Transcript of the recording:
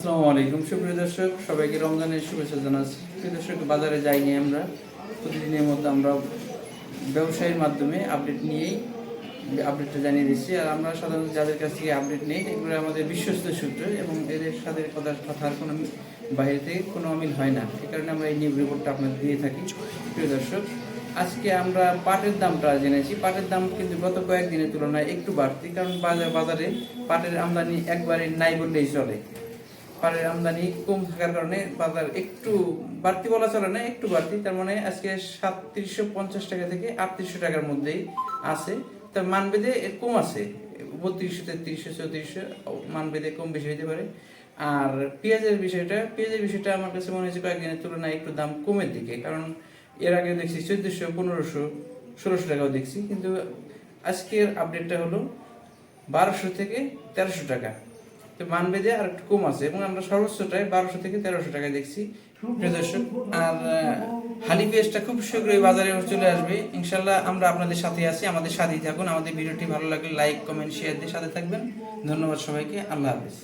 আসসালামু আলাইকুম, সুপ্রিয় দর্শক। সবাইকে রমজানের শুভেচ্ছা জানাচ্ছি। প্রিয় দর্শক, বাজারে যাইনি আমরা, প্রতিদিনের মতো আমরা ব্যবসায়ীর মাধ্যমে আপডেট নিয়েই আপডেটটা জানিয়ে দিচ্ছি। আর আমরা সাধারণত যাদের কাছ থেকে আপডেট নেই, এগুলো আমাদের বিশ্বস্ত সূত্র এবং এদের সাথে কথা কথার কোনো বাইরে থেকে কোনো অমিল হয় না। এই কারণে আমরা এই নিউজ রিপোর্টটা আপনাদের দিয়ে থাকি, প্রিয় দর্শক। আজকে আমরা পাটের দামটা জেনেছি। পাটের দাম কিন্তু গত কয়েকদিনের তুলনায় একটু বাড়তি, কারণ বাজার বাজারে পাটের আমদানি একবারে নাই বললেই চলে। পাটের আমদানি কম থাকার কারণে বাজার একটু বাড়তি বলা চলে না, একটু বাড়তি। তার মানে আজকে সাতত্রিশশো পঞ্চাশ টাকা থেকে আটত্রিশশো টাকার মধ্যেই আছে। তার মানবেদে এর কম আছে, বত্রিশশো, তেত্রিশশো, চৌত্রিশশো মানবেদে কম বেশি হতে পারে। আর পেঁয়াজের বিষয়টা পেঁয়াজের বিষয়টা আমার কাছে মনে হচ্ছে কয়েকদিনের তুলনায় একটু দাম কমের দিকে। কারণ এর আগে দেখছি চোদ্দশো, পনেরোশো, ষোলোশো টাকাও দেখছি। কিন্তু আজকের আপডেটটা হলো বারোশো থেকে তেরোশো টাকা। তো মানবেদে আর একটু কম আছে, এবং আমরা সর্বোচ্চটায় বারোশো থেকে তেরোশো টাকায় দেখছি দর্শক। আর হালি পেঁয়াজটা খুব শীঘ্রই বাজারে চলে আসবে। ইনশাল্লাহ আমরা আপনাদের সাথে আছি, আমাদের সাথেই থাকুন। আমাদের ভিডিওটি ভালো লাগলে লাইক, কমেন্ট, শেয়ার দিয়ে সাথে থাকবেন। ধন্যবাদ সবাইকে। আল্লাহ হাফিজ।